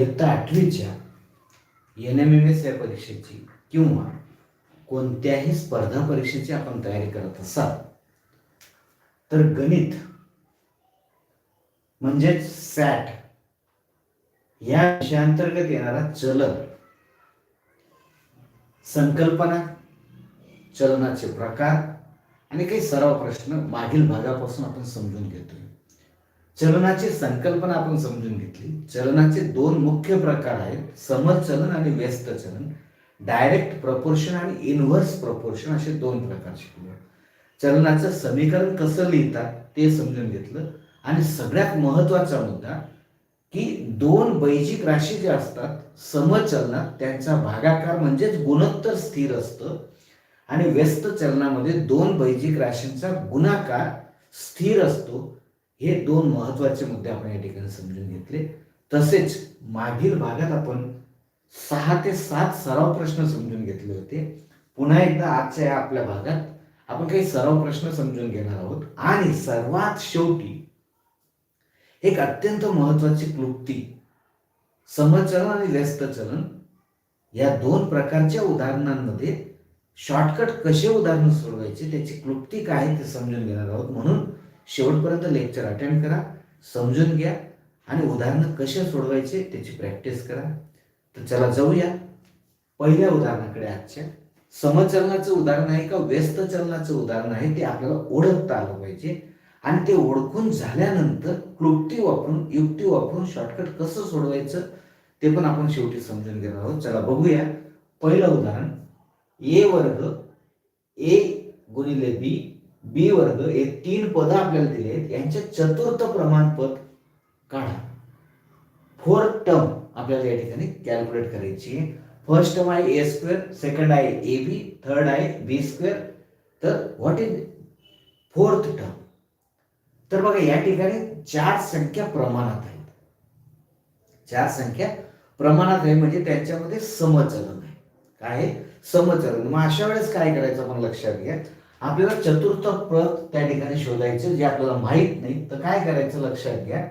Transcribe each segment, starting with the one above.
इयत्ता आठवीच्या N M M S या परीक्षेची किंवा कोणत्याही स्पर्धा परीक्षेची आपण तयारी करत असाल तर गणित म्हणजेच सॅट या विषयांतर्गत येणारा चलन संकल्पना चलनाचे प्रकार आणि काही सराव प्रश्न मागील भागापासून आपण समजून घेतोय. चलनाची संकल्पना आपण समजून घेतली. चलनाचे दोन मुख्य प्रकार आहेत. समचलन आणि व्यस्त चलन. डायरेक्ट प्रपोर्शन आणि इनव्हर्स प्रपोर्शन असे दोन प्रकार शिकलो. चलनाचं समीकरण कसं लिहितात ते समजून घेतलं. आणि सगळ्यात महत्त्वाचा मुद्दा की दोन बैजिक राशी ज्या असतात समचलनात त्यांचा भागाकार म्हणजेच गुणोत्तर स्थिर असतं. आणि व्यस्त चलनामध्ये दोन बैजिक राशींचा गुणाकार स्थिर असतो. हे दोन महत्त्वाचे मुद्दे आपण या ठिकाणी समजून घेतले. तसेच मागील भागात आपण सहा ते सात सराव प्रश्न समजून घेतले होते. पुन्हा एकदा आजच्या या आपल्या भागात आपण काही सराव प्रश्न समजून घेणार आहोत. आणि सर्वात शेवटी एक अत्यंत महत्वाची क्लुप्ती समचलन आणि व्यस्त चलन या दोन प्रकारच्या उदाहरणांमध्ये शॉर्टकट कसे उदाहरण सोडवायचे त्याची क्लुप्ती काय ते समजून घेणार आहोत. म्हणून शेवटपर्यंत लेक्चर अटेंड करा समजून घ्या आणि उदाहरणं कसे सोडवायचे त्याची प्रॅक्टिस करा. तर चला जाऊया. पहिल्या उदाहरणाकडे आजच्या. समचलनाचं उदाहरण आहे का व्यस्त चलनाचं उदाहरण आहे ते आपल्याला ओळखता आलं पाहिजे. आणि ते ओळखून झाल्यानंतर क्लुप्ती वापरून युक्ती वापरून शॉर्टकट कसं सोडवायचं ते पण आपण शेवटी समजून घेणार आहोत. चला बघूया. पहिलं उदाहरण. ए वर्ग ए गुणिले बी बी वर्ग हे तीन पदं आपल्याला दिले आहेत. यांचे चतुर्थ प्रमाणपद काढा. फोर्थ टर्म आपल्याला या ठिकाणी कॅल्क्युलेट करायची आहे. फर्स्ट टर्म आहे ए स्क्वेअर सेकंड आहे ए बी थर्ड आहे बी स्क्वेअर तर व्हॉट इज फोर्थ टर्म तर बघा या ठिकाणी चार संख्या प्रमाणात आहेत. चार संख्या प्रमाणात आहे म्हणजे त्यांच्यामध्ये समचलन आहे. काय आहे? समचलन. मग अशा वेळेस काय करायचं आपण लक्षात घ्या आपल्याला चतुर्थ पद त्या ठिकाणी शोधायचं जे आपल्याला माहीत नाही तर काय करायचं लक्षात घ्या.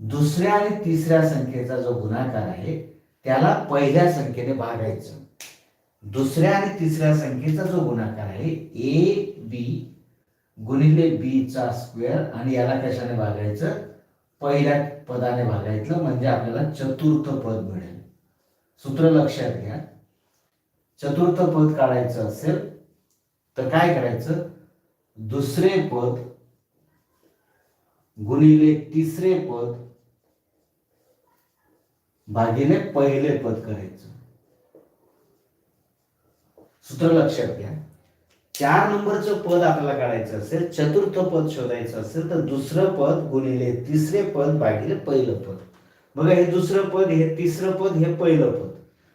दुसऱ्या आणि तिसऱ्या संख्येचा जो गुणाकार आहे त्याला पहिल्या संख्येने भागायचं. दुसऱ्या आणि तिसऱ्या संख्येचा जो गुणाकार आहे ए बी गुणिले बी चा स्क्वेअर आणि याला कशाने भागायचं? पहिल्या पदाने भागायचं म्हणजे आपल्याला चतुर्थ पद मिळेल. सूत्र लक्षात घ्या. चतुर्थ पद काढायचं असेल तर काय करायचं? दुसरे पद गुणिले तिसरे पद भागिले पहिले पद करायचं. सूत्र लक्षात घ्या. चार नंबरचं पद आपल्याला काढायचं असेल चतुर्थ पद शोधायचं असेल तर दुसरं पद गुणिले तिसरे पद भागिले पहिलं पद. बघा हे दुसरं पद हे तिसरं पद हे पहिलं पद.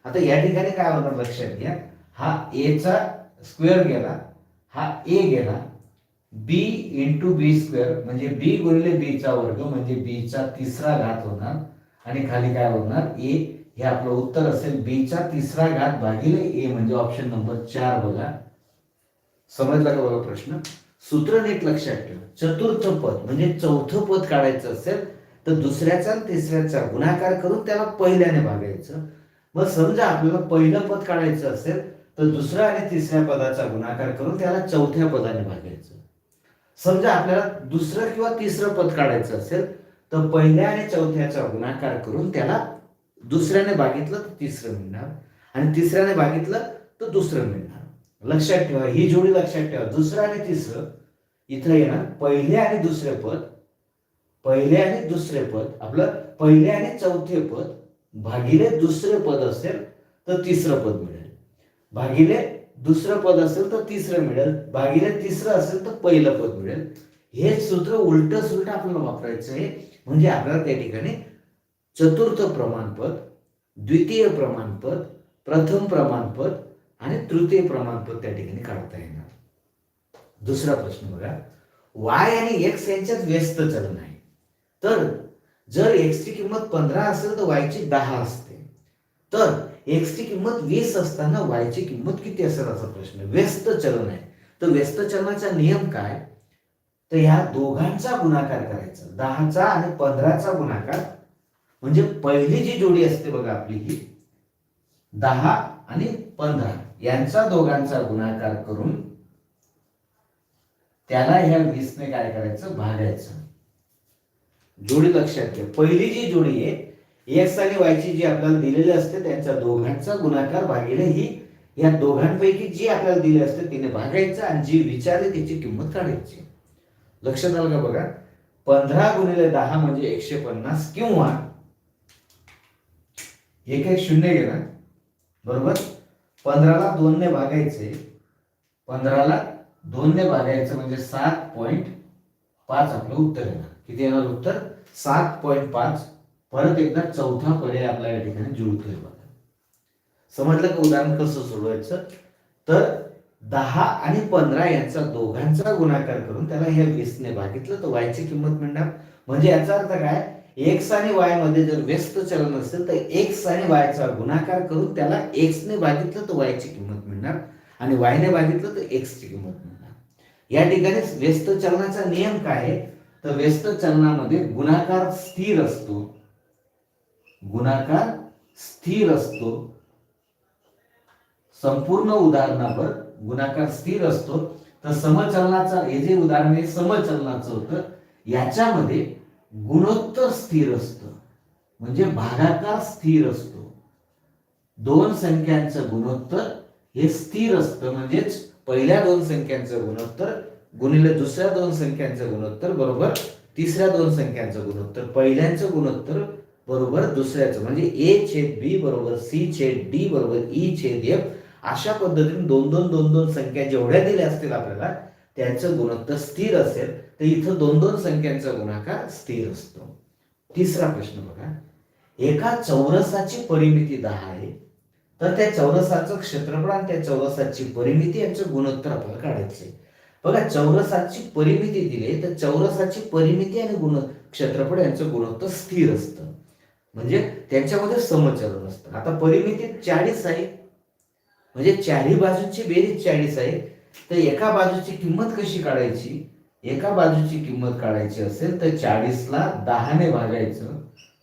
आता या ठिकाणी काय होणार? लक्षात घ्या. हा ए चा स्क्वेअर गेला. हा ए गेला. बी इंटू बी स्क्वेअर म्हणजे बी गुणिले बी चा वर्ग म्हणजे बी चा तिसरा घात होणार. आणि खाली काय होणार? ए हे आपलं उत्तर असेल बी चा तिसरा घात भागिले ए म्हणजे ऑप्शन नंबर चार बघा. समजला का बघा प्रश्न? सूत्र नीट लक्षात ठेवा. चतुर्थ पद म्हणजे चौथं पद काढायचं असेल तर दुसऱ्याचा आणि तिसऱ्याचा गुणाकार करून त्याला पहिल्याने भागायचं. मग समजा आपल्याला पहिलं पद काढायचं असेल तर दुसऱ्या आणि तिसऱ्या पदाचा गुणाकार करून त्याला चौथ्या पदाने भागायचं. समजा आपल्याला दुसरं किंवा तिसरं पद काढायचं असेल तर पहिल्या आणि चौथ्याचा गुणाकार करून त्याला दुसऱ्याने भागितलं तर तिसरं मिळणार आणि तिसऱ्याने भागितलं तर दुसरं मिळणार. लक्षात ठेवा ही जोडी लक्षात ठेवा. दुसरं आणि तिसरं इथं येणार. पहिले आणि दुसरे पद पहिले आणि दुसरे पद आपलं पहिले आणि चौथे पद भागिले दुसरे पद असेल तर तिसरं पद मिळणार. भागिले दुसरं पद असेल तर तिसरं मिळेल. भागिले तिसरं असेल तर पहिलं पद मिळेल. हे सूत्र उलट सुलट आपल्याला वापरायचं आहे. म्हणजे आपल्याला त्या ठिकाणी चतुर्थ प्रमाणपद द्वितीय प्रमाणपद प्रथम प्रमाणपद आणि तृतीय प्रमाणपद त्या ठिकाणी काढता येणार. दुसरा प्रश्न बघा. वाय आणि एक्स यांच्यात व्यस्त चलन आहे तर जर एक्सची किंमत पंधरा असेल तर वायची दहा असते. तर एक्सची किंमत वीस असताना वायची किंमत किती असेल असा प्रश्न व्यस्त चलन आहे. तर व्यस्त चलनाचा नियम काय? तर ह्या दोघांचा गुणाकार करायचा. दहाचा आणि पंधराचा गुणाकार. म्हणजे पहिली जी जोडी असते बघा आपली ही दहा आणि पंधरा. यांचा दोघांचा गुणाकार करून त्याला ह्या वीसने काय करायचं? भागायचं. जोडी लक्षात घ्या. पहिली जी जोडी आहे एक्स आणि वायची जी आपल्याला दिलेली असते त्यांच्या दोघांचा गुणाकार भागिले ही. या दोघांपैकी जी आपल्याला दिली असते तिने भागायचं आणि जी विचारली त्याची किंमत काढायची. लक्षात आलं का बघा? पंधरा गुणिले दहा म्हणजे एकशे पन्नास किंवा एक एक शून्य गेला. बरोबर? पंधराला दोनने भागायचे. पंधराला दोनने भागायचं म्हणजे सात पॉइंट पाच आपलं उत्तर येणार. किती येणार उत्तर? सात पॉइंट पाच. परत एकदा चौथा पर्याय आपल्या या ठिकाणी जुळतोय बघा. समजलं का उदाहरण कसं सोडवायचं? तर दहा आणि पंधरा यांचा दोघांचा गुणाकार करून त्याला ह्या वीसने भागितलं तर वायची किंमत मिळणार. म्हणजे याचा अर्थ काय? एक्स आणि वायमध्ये जर व्यस्त चलन असेल तर एक्स आणि वायचा गुणाकार करून त्याला एक्सने भागितलं तर वायची किंमत मिळणार. आणि वायने भागितलं तर एक्सची किंमत मिळणार. या ठिकाणी व्यस्त चलनाचा नियम काय आहे? तर व्यस्त चलनामध्ये गुणाकार स्थिर असतो. गुणाकार स्थिर असतो. संपूर्ण उदाहरणावर गुणाकार स्थिर असतो. तर समचलनाचा हे जे उदाहरण आहे समचलनाचं होतं. याच्यामध्ये गुणोत्तर स्थिर असतं. म्हणजे भागाकार स्थिर असतो. दोन संख्यांचं गुणोत्तर हे स्थिर असतं. म्हणजेच पहिल्या दोन संख्यांचं गुणोत्तर गुणिले दुसऱ्या दोन संख्यांचं गुणोत्तर बरोबर तिसऱ्या दोन संख्यांचं गुणोत्तर. पहिल्यांचं गुणोत्तर बरोबर दुसऱ्याचं. म्हणजे ए छेद बी बरोबर सी छेद डी बरोबर ई छेद एफ अशा पद्धतीने दोन दोन दोन दोन संख्या जेवढ्या दिल्या असतील आपल्याला त्यांचं गुणोत्तर स्थिर असेल तर इथं दोन दोन संख्यांचा गुणाकार स्थिर असतो. तिसरा प्रश्न बघा. एका चौरसाची परिमिती दहा आहे तर त्या चौरसाचं क्षेत्रफळ आणि त्या चौरसाची परिमिती यांचं गुणोत्तर आपल्याला काढायचे बघा चौरसाची परिमिती दिली तर चौरसाची परिमिती आणि गुण क्षेत्रफळ यांचं गुणोत्तर स्थिर असतं. म्हणजे त्यांच्यामध्ये समचलन असतं आता परिमिती चाळीस आहे. म्हणजे चारही बाजूची बेरीज चाळीस आहे. तर एका बाजूची किंमत कशी काढायची? एका बाजूची किंमत काढायची असेल तर चाळीसला दहाने भागायचं.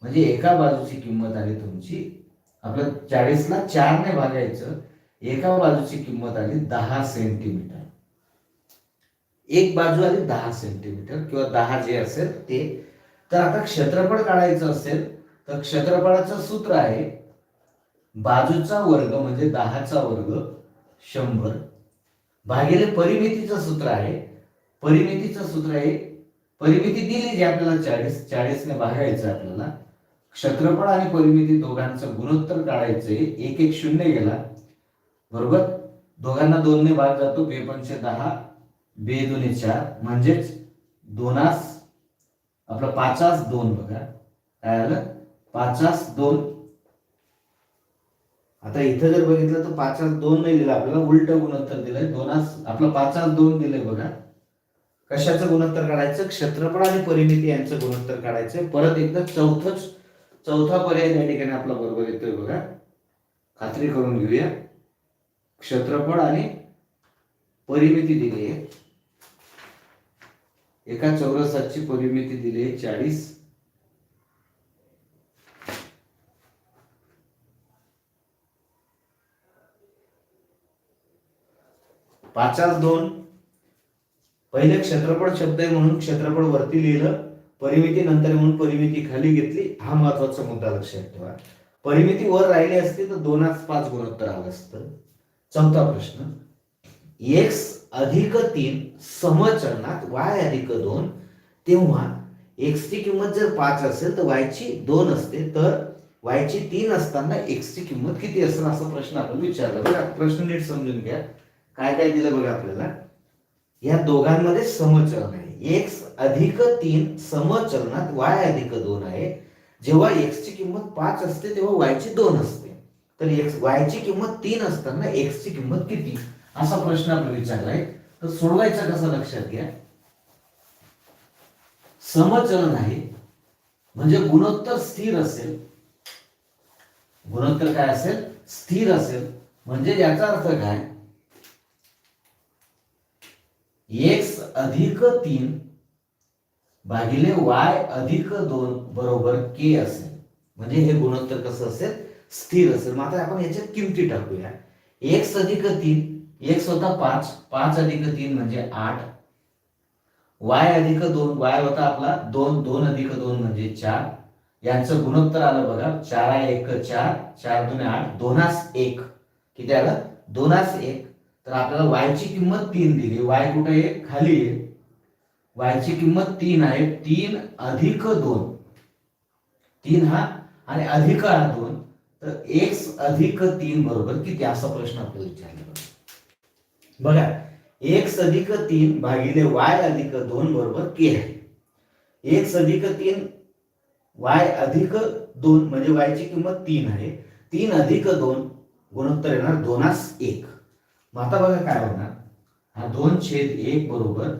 म्हणजे एका बाजूची किंमत आली तुमची आपलं चाळीसला चारने भागायचं. एका बाजूची किंमत आली दहा सेंटीमीटर. एक बाजू आली दहा सेंटीमीटर किंवा दहा जे असेल ते. तर आता क्षेत्रफळ काढायचं असेल तर क्षेत्रफळाचं सूत्र आहे बाजूचा वर्ग म्हणजे दहाचा वर्ग शंभर. भागिले परिमितीचं सूत्र आहे परिमितीचं सूत्र आहे परिमिती दिली जी आपल्याला चाळीस चाळीसने भागायचं आपल्याला. क्षेत्रफळ आणि परिमिती दोघांचं गुणोत्तर काढायचंय एक एक शून्य गेला. बरोबर? दोघांना दोनने भाग जातो बे दहा बे दोन्ही चार. म्हणजेच दोनास आपलं पाचास दोन बघा. काय आलं? पाचास दोन. आता इथं जर बघितलं तर पाचास दोन नाही दिलं आपल्याला उलट गुणोत्तर दिलंय. दोनास आपलं पाचास दोन दिलंय बघा. कशाचं गुणोत्तर काढायचं? क्षेत्रफळ आणि परिमिती यांचं गुणोत्तर काढायचं. परत एकदा चौथंच चौथा पर्याय त्या ठिकाणी आपला बरोबर येतोय बघा. खात्री करून घेऊया. क्षेत्रफळ आणि परिमिती दिली आहे एका चौरसाची परिमिती दिली आहे चाळीस. पाचास दोन. पहिले क्षेत्रफळ शब्द आहे म्हणून क्षेत्रफळ वरती लिहिलं. परिमिती नंतर म्हणून परिमिती खाली घेतली. हा महत्त्वाचा मुद्दा लक्षात ठेवा. परिमिती वर राहिली असती तर दोनाच पाच गुणोत्तर आलं असतं. चौथा प्रश्न. एक्स अधिक तीन समचलनात वाय अधिक दोन. तेव्हा एक्सची किंमत जर पाच असेल तर वाय ची दोन असते. तर वाय ची तीन असताना एक्सची किंमत किती असेल? असा प्रश्न आपण विचारला. प्रश्न नीट समजून घ्या. काय काय दिलं बघा आपल्याला? या दोघांमध्ये समचलन आहे. एक्स अधिक तीन समचलनात वाय अधिक दोन आहे. जेव्हा एक्स ची किंमत पाच असते तेव्हा वाय ची दोन असते. तर एक्स वाय ची किंमत तीन असताना एक्स ची किंमत किती? असा प्रश्न आपण विचारलाय तर सोडवायचा कसा लक्षात घ्या? समचलन आहे. म्हणजे गुणोत्तर स्थिर असेल. गुणोत्तर काय असेल? स्थिर असेल. म्हणजे याचा अर्थ काय? एक्स अधिक तीन भागिले वाय अधिक दोन बरोबर के असेल. म्हणजे हे गुणोत्तर कसं असेल? स्थिर असेल. मात्र आपण याच्यात किमती टाकूया. एक्स अधिक तीन एक्स होता पाच पाच अधिक तीन म्हणजे आठ. वाय अधिक दोन वाय होता आपला दोन दोन अधिक दोन म्हणजे चार. यांचं गुणोत्तर आलं बघा चार एक चार चार दोन आठ दोनास एक. किती आलं? दोनास एक. तर आपल्याला वायची किंमत तीन दिली. वाय कुठे आहे? खाली आहे. वायची किंमत तीन आहे. तीन अधिक दोन. तीन हा आणि अधिक हा दोन. तर एक्स अधिक तीन बरोबर किती? असा प्रश्न आपल्याला विचारला बघा. एक्स अधिक तीन भागिले वाय अधिक दोन बरोबर के आहे. एक्स अधिक तीन वाय अधिक दोन म्हणजे वायची किंमत तीन आहे. तीन अधिक दोन गुणोत्तर येणार दोनास एक. मग आता बघा काय होणार? हा दोन छेद एक बरोबर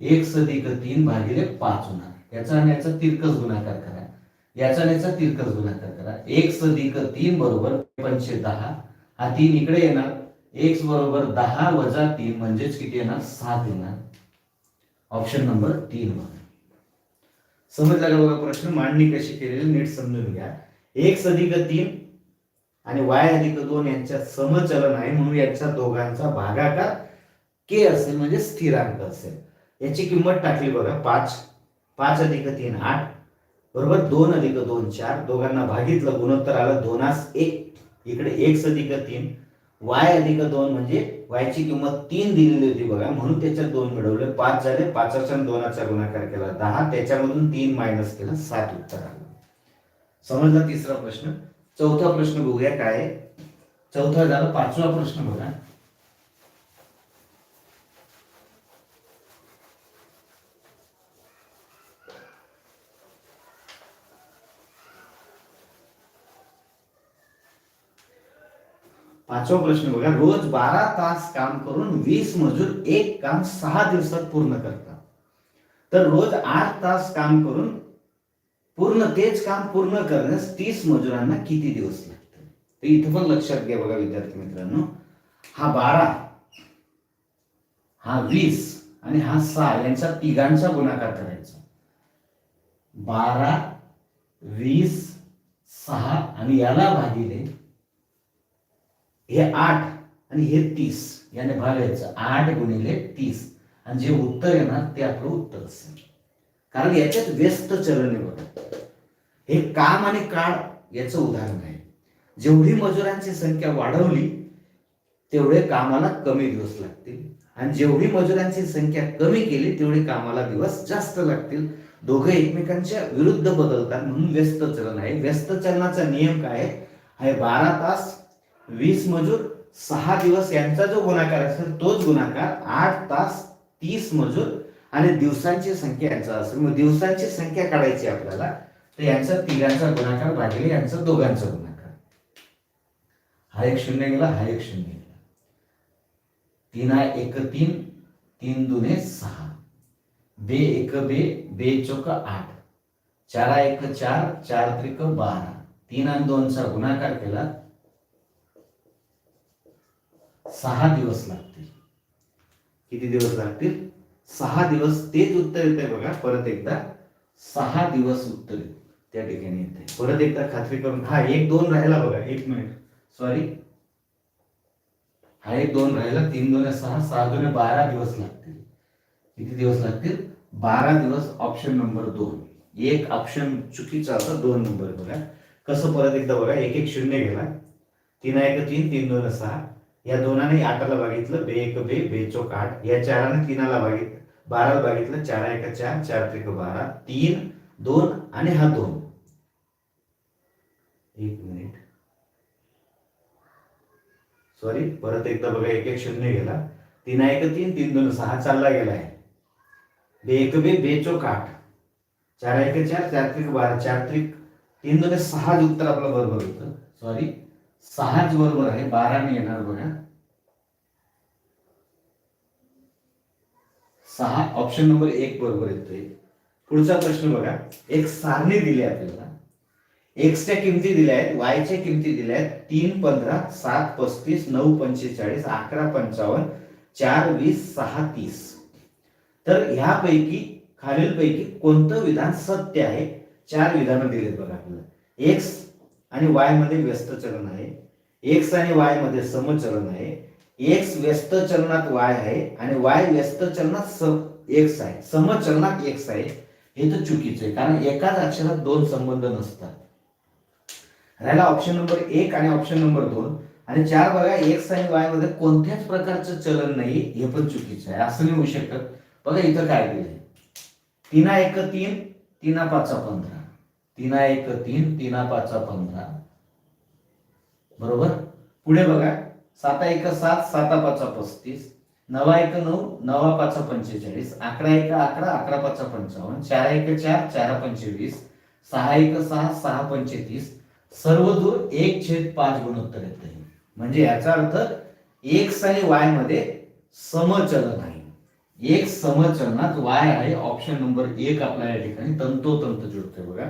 एक सदिक तीन भागिले पाच होणार. याचा आणि याचा तिरकस गुणाकार करा. याचा आणि याचा तिरकस गुणाकार करा. एक सदिक तीन बरोबर पंचे दहा. हा तीन इकडे येणार. एक्स बरोबर दहा वजा तीन म्हणजेच किती येणार? सात येणार. ऑप्शन नंबर तीन बघा. समजला का बघा? प्रश्न मांडणी कशी केलेली? नीट समजून घ्या. एक सदिक तीन आणि वाय अधिक दोन यांच्यात समचलन आहे म्हणून यांच्या दोघांचा भागाकार के असेल म्हणजे स्थिरांक असेल. याची किंमत टाकली बघा पाच पाच अधिक तीन आठ बरोबर? दोन अधिक दोन चार. दोघांना भागितलं गुणोत्तर आलं दोनास एक. इकडे एक अधिक तीन. वाय अधिक दोन म्हणजे वायची किंमत तीन दिलेली होती बघा म्हणून त्याच्यात दोन मिळवले. पाच झाले पाचाचा दोनाचा गुणाकार केला दहा. त्याच्यामधून तीन मायनस केला सात उत्तर आलं. समजला तिसरा प्रश्न? चौथा प्रश्न बघूया काय? चौथा झाला पाचवा प्रश्न बघा. पाचवा प्रश्न बघा रोज बारा तास काम करून वीस मजूर एक काम सहा दिवसात पूर्ण करतात. तर रोज आठ तास काम करून पूर्ण तेच काम पूर्ण करण्यास तीस मजुरांना किती दिवस लागतात? तर इथं पण लक्षात घ्या बघा विद्यार्थी मित्रांनो. हा बारा हा वीस आणि हा सहा यांचा तिघांचा गुणाकार करायचा. बारा वीस सहा आणि याला भागिले हे आठ आणि हे तीस. याने भागायचं आठ गुणिले तीस. आणि जे उत्तर येणार ते आपलं उत्तर असेल. कारण याच्यात व्यस्त चलन आहे हे काम आणि काळ याचं उदाहरण आहे. जेवढी मजुरांची संख्या वाढवली तेवढे कामाला कमी दिवस लागतील. आणि जेवढी मजुरांची संख्या कमी केली तेवढे कामाला दिवस जास्त लागतील. दोघे एकमेकांच्या विरुद्ध बदलतात म्हणून व्यस्त चलन आहे. व्यस्त चलनाचा नियम काय आहे? आहे बारा तास वीस मजूर सहा दिवस यांचा जो गुणाकार असेल तोच गुणाकार आठ तास तीस मजूर आणि दिवसांची संख्या यांचा असेल मग दिवसांची संख्या काढायची आपल्याला तर यांचा तिघांचा गुणाकार भागिले यांचा दोघांचा गुणाकार. हा एक शून्य गेला हा एक शून्य गेला. तीन आय एक तीन तीन दुने सहा. बे एक बे बे चोक आठ. चार एक चार चार त्रिक बारा. तीन आणि दोनचा गुणाकार केला सहा दिवस लागतील. किती दिवस लागतील? सहा दिवस तेच उत्तर येते बघा परत एकदा. सहा दिवस उत्तर त्या ठिकाणी येते परत एकदा खात्री करून हा एक दोन राहिला बघा एक मिनिट. सॉरी हा एक दोन राहिला तीन दोन सहा सहा दोन बारा दिवस लागतील. किती दिवस लागतील? बारा दिवस ऑप्शन नंबर दोन. एक ऑप्शन चुकीचा होता दोन नंबर बघा. कसं परत एकदा बघा एक एक शून्य गेला तीन एक तीन तीन दोन सहा. या दोनाने आठाला भागितलं बे एक बे बेचोक आठ. या चाराने तीनाला बघितलं बाराला भागितलं चार एक चार चार त्रिक बारा तीन दोन आणि हा दोन. एक मिनिट. सॉरी परत एकदा बघा एक एक शून्य गेला. तीन एक तीन तीन दोन सहा चालला गेलाय. बे एक बे बेचोक आठ. चार एक चार चार त्रिक बारा चार त्रिक तीन दोन सहा उत्तर आपलं बरोबर होतं. सॉरी सहाच बरोबर आहे बाराने येणार बघा. सहा ऑप्शन नंबर एक बरोबर येतोय. पुढचा प्रश्न बघा. एक सारणी दिली आपल्याला. एक्सच्या किमती दिल्या आहेत वायच्या किमती दिल्या आहेत. तीन पंधरा सात पस्तीस नऊ पंचेचाळीस अकरा पंचावन्न चार वीस सहा तीस. तर ह्यापैकी खालीलपैकी कोणतं विधान सत्य आहे? चार विधानं दिलेत बघा आपल्याला. एक्स आणि वायमध्ये व्यस्त चलन आहे. एक्स आणि वायमध्ये समचलन आहे. एक्स व्यस्त चलनात वाय आहे आणि वाय व्यस्त चलनात स एक्स आहे. समचलनात एक्स आहे. हे तर चुकीचं आहे. कारण एकाच अक्षरात दोन संबंध नसतात. राहिला ऑप्शन नंबर एक आणि ऑप्शन नंबर दोन. आणि चार बघा एक्स आणि वायमध्ये कोणत्याच प्रकारचं चलन नाही. हे पण चुकीचं आहे. असं नाही होऊ शकत. बघा इथं काय दिलंय तिना एक तीन. तिना पाचा पंधरा. तिना एक तीन तिना पाचा पंधरा. बरोबर? पुढे बघा. साता एक सात साता पाचा पस्तीस. नवा एक नऊ नवा पाचा पंचेचाळीस. अकरा एक अकरा अकरा पाचा पंचावन्न. चार एक चार चार पंचवीस. सहा एक सहा सहा पंचेतीस. सर्व दूर एक छेद पाच गुणोत्तर येत नाही. म्हणजे याचा अर्थ एक्स आणि वायमध्ये समचलन आहे. एक समचलनात वाय आहे. ऑप्शन नंबर एक आपल्या या ठिकाणी तंतोतंत जुळतोय बघा.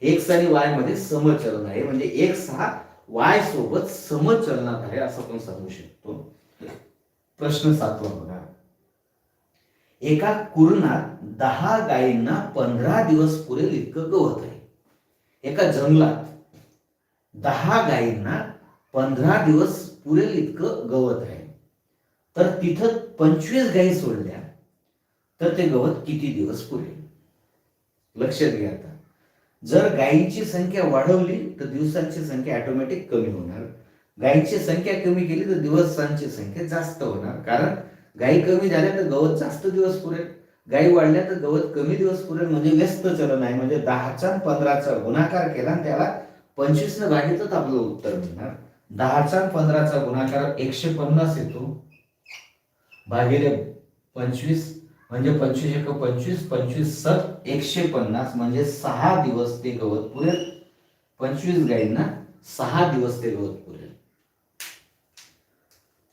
एक्स आणि वायमध्ये समचलन आहे. म्हणजे एक्स हा वाय सोबत समचलनात आहे असं आपण सांगू शकतो. प्रश्न सातवा बघा. एका कुरणात दहा गायींना पंधरा दिवस पुरेल इतकं गवत आहे. एका जंगलात दहा गायींना पंधरा दिवस पुरेल इतकं गवत आहे. तर तिथं पंचवीस गायी सोडल्या तर ते गवत किती दिवस पुरेल लक्षात घ्या आता. जर गायींची संख्या वाढवली तर दिवसांची संख्या ऑटोमॅटिक कमी होणार. गायींची संख्या कमी केली तर दिवसांची संख्या जास्त होणार. कारण गायी कमी झाल्या तर गवत जास्त दिवस पुरेल. गायी वाढल्या तर गवत कमी दिवस पुरेल म्हणजे व्यस्त चलन आहे. म्हणजे दहाचा पंधराचा गुणाकार केला आणि त्याला पंचवीस न भागीतच आपलं उत्तर मिळणार. दहाचा पंधराचा गुणाकार एकशे पन्नास येतो. भागिले पंचवीस म्हणजे पंचवीस एक पंचवीस पंचवीस सत एकशे पन्नास म्हणजे सहा दिवस ते गवत पुरेल. पंचवीस गायींना सहा दिवस ते गवत पुरेल.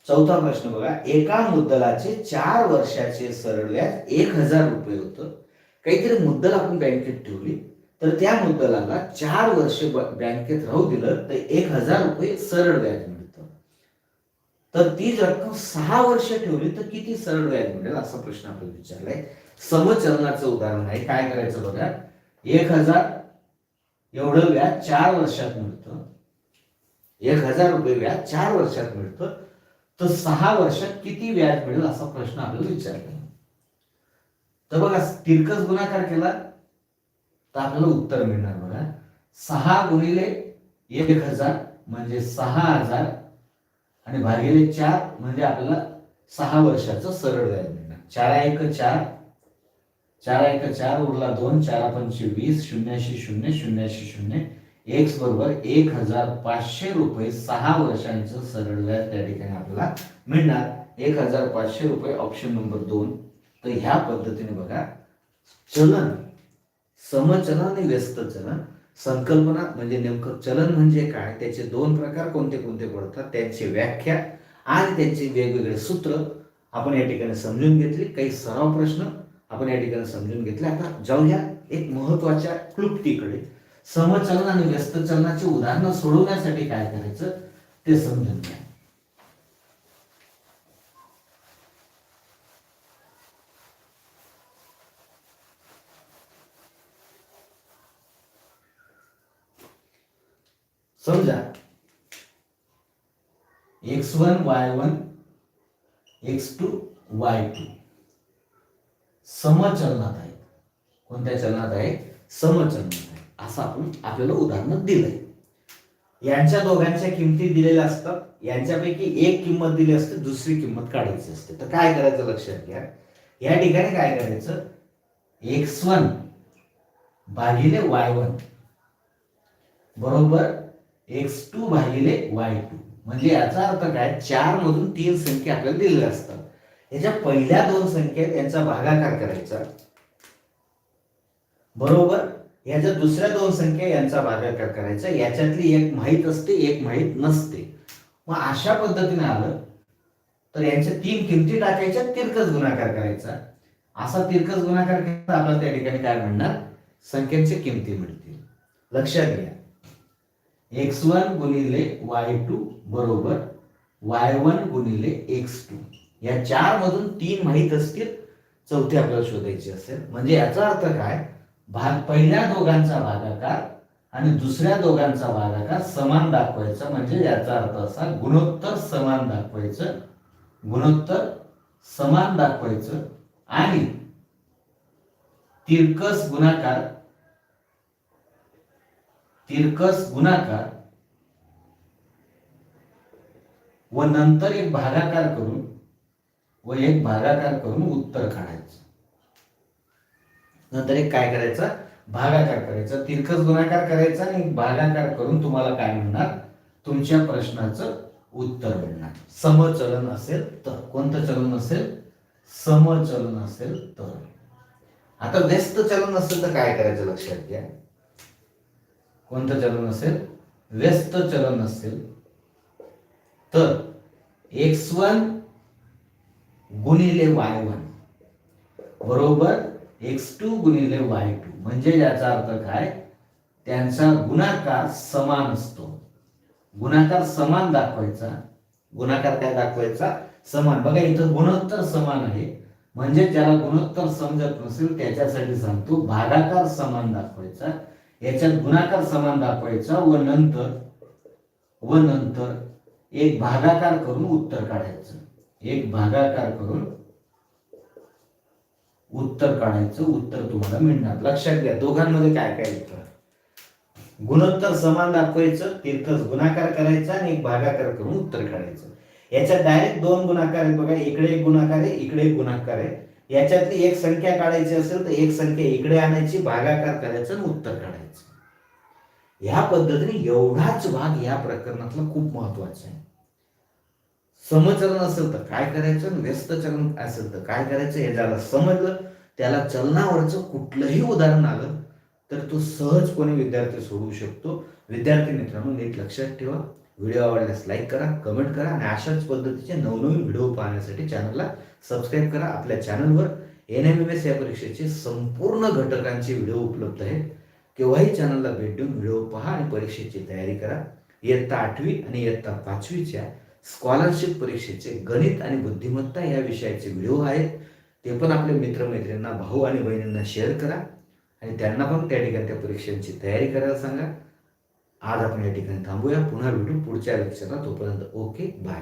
चौथा प्रश्न बघा. एका मुद्दलाचे चार वर्षाचे सरळ व्याज एक हजार रुपये होतं. काहीतरी मुद्दल आपण बँकेत ठेवली. तर त्या मुद्दलाला चार वर्ष बँकेत राहू दिलं तर एक हजार रुपये सरळ व्याज तर तीच रक्कम सहा वर्ष ठेवली तर किती सरळ व्याज मिळेल असा प्रश्न आपण विचारलाय. समचलनाचं उदाहरण आहे. काय करायचं बघा? एक हजार एवढं व्याज चार वर्षात मिळतं. एक हजार रुपये व्याज चार वर्षात मिळतं. तर सहा वर्षात किती व्याज मिळेल असा प्रश्न आपल्याला विचारला तर बघा तिरकस गुणाकार केला तर आपल्याला उत्तर मिळणार बघा. सहा गुणिले एक हजार म्हणजे सहा हजार आणि भागिले चार म्हणजे आपल्याला सहा वर्षाचं सरळ व्याज मिळणार. चार एक चार चार एक चार उरला दोन चार पंचवीस वीस शून्याशी शून्य शून्याशी शून्य. एक्स बरोबर एक हजार पाचशे रुपये सहा वर्षांचं सरळ व्याज त्या ठिकाणी आपल्याला मिळणार. एक हजार पाचशे रुपये ऑप्शन नंबर दोन. तर ह्या पद्धतीने बघा चलन समचलन आणि व्यस्त चलन संकल्पना म्हणजे नेमकं चलन म्हणजे काय? त्याचे दोन प्रकार कोणते कोणते पडतात? त्यांची व्याख्या आणि त्यांचे वेगवेगळे सूत्र आपण या ठिकाणी समजून घेतले. काही सराव प्रश्न आपण या ठिकाणी समजून घेतले. आता जाऊया एक महत्त्वाच्या क्लुप्तीकडे. समचलन आणि व्यस्त चलनाची उदाहरणं सोडवण्यासाठी काय करायचं ते समजून घ्या. समजा X one Y one X two Y two समचलनात आहेत. कोणत्या चलनात आहे समचलनात आहे असं आपण आपल्याला उदाहरण दिलंय. यांच्या दोघांच्या किमती दिलेल्या असतात. यांच्यापैकी एक किंमत दिली असते दुसरी किंमत काढायची असते. तर काय करायचं लक्षात घ्या. या ठिकाणी काय करायचं? एक्स वन भागिले वाय वन बरोबर? एक्स टू भागिले वाय टू म्हणजे याचा अर्थ काय? चार मधून तीन संख्या आपल्याला दिलेल्या असतात. याच्या पहिल्या दोन संख्येत यांचा भागाकार करायचा. बरोबर? याच्या दुसऱ्या दोन संख्या यांचा भागाकार करायचा. याच्यातली एक माहीत असते एक माहीत नसते. मग अशा पद्धतीने आलं तर यांच्या तीन किमती टाकायच्या तिरकस गुणाकार करायचा. असा तिरकस गुणाकार केला आपल्याला त्या ठिकाणी काय म्हणणार? संख्यांच्या किमती मिळतील. लक्षात घ्या. एक्स वन गुणिले वाय टू बरोबर वाय वन गुणिले एक्स टू या चार मधून तीन माहीत असतील चौथी आपल्याला शोधायची असेल. म्हणजे याचा अर्थ काय? भाग पहिल्या दोघांचा भागाकार आणि दुसऱ्या दोघांचा भागाकार समान दाखवायचा. म्हणजे याचा अर्थ असा गुणोत्तर समान दाखवायचं गुणोत्तर समान दाखवायचं आणि तिरकस गुणाकार तिरकस गुणाकार व नंतर एक भागाकार करून व एक भागाकार करून उत्तर काढायचं. नंतर एक काय करायचं? भागाकार करायचा. तिरकस गुणाकार करायचा आणि भागाकार करून तुम्हाला काय मिळणार? तुमच्या प्रश्नाचं उत्तर मिळणार. समचलन असेल तर. कोणतं चलन असेल? समचलन असेल तर. आता व्यस्त चलन असेल तर काय करायचं लक्षात घ्या. कोणतं चलन असेल? व्यस्त चलन असेल. तर एक्स वन गुणिले वाय वन. बरोबर? एक्स टू गुणिले वाय टू. म्हणजे याचा अर्थ काय? त्यांचा गुणाकार समान असतो. गुणाकार समान दाखवायचा. गुणाकार काय दाखवायचा? समान. बघा इथं गुणोत्तर समान आहे. म्हणजे ज्याला गुणोत्तर समजत नसेल त्याच्यासाठी सांगतो भागाकार समान दाखवायचा. याच्यात गुणाकार समान दाखवायचा व नंतर व नंतर एक भागाकार करून उत्तर काढायचं. एक भागाकार करून उत्तर काढायचं उत्तर तुम्हाला मिळणार. लक्षात घ्या दोघांमध्ये काय काय उत्तर गुणोत्तर समान दाखवायचं तीर्थच गुणाकार करायचा आणि एक भागाकार करून उत्तर काढायचं. याच्यात डायरेक्ट दोन गुणाकार आहेत बघा इकडे एक गुणाकार आहे इकडे एक गुणाकार आहे. याच्यातली एक संख्या काढायची असेल तर एक संख्या इकडे आणायची भागाकार करायचं आणि उत्तर काढायचं. ह्या पद्धतीने एवढाच भाग या प्रकरणातला खूप महत्त्वाचा आहे. समचलन असेल तर काय करायचं व्यस्त चलन असेल तर काय करायचं हे ज्याला समजलं त्याला चलनावरचं कुठलंही उदाहरण आलं तर तो सहजपणे विद्यार्थी सोडवू शकतो. विद्यार्थी मित्रांनो नीट लक्षात ठेवा. व्हिडिओ आवडल्यास लाईक करा कमेंट करा आणि अशाच पद्धतीचे नवनवीन व्हिडिओ पाहण्यासाठी चॅनलला सबस्क्राईब करा. आपल्या चॅनलवर एन एम एम एस या परीक्षेचे संपूर्ण घटकांचे व्हिडिओ उपलब्ध आहेत. केव्हाही चॅनलला भेट देऊन व्हिडिओ पहा आणि परीक्षेची तयारी करा. इयत्ता आठवी आणि इयत्ता पाचवीच्या स्कॉलरशिप परीक्षेचे गणित आणि बुद्धिमत्ता या विषयाचे व्हिडिओ आहेत. ते पण आपल्या मित्रमैत्रिणींना भाऊ आणि बहिणींना शेअर करा. आणि त्यांना पण त्या ठिकाणी त्या परीक्षांची तयारी करायला सांगा. आज आपण या ठिकाणी थांबूया. पुन्हा भेटू पुढच्या लेक्चरला तोपर्यंत ओके बाय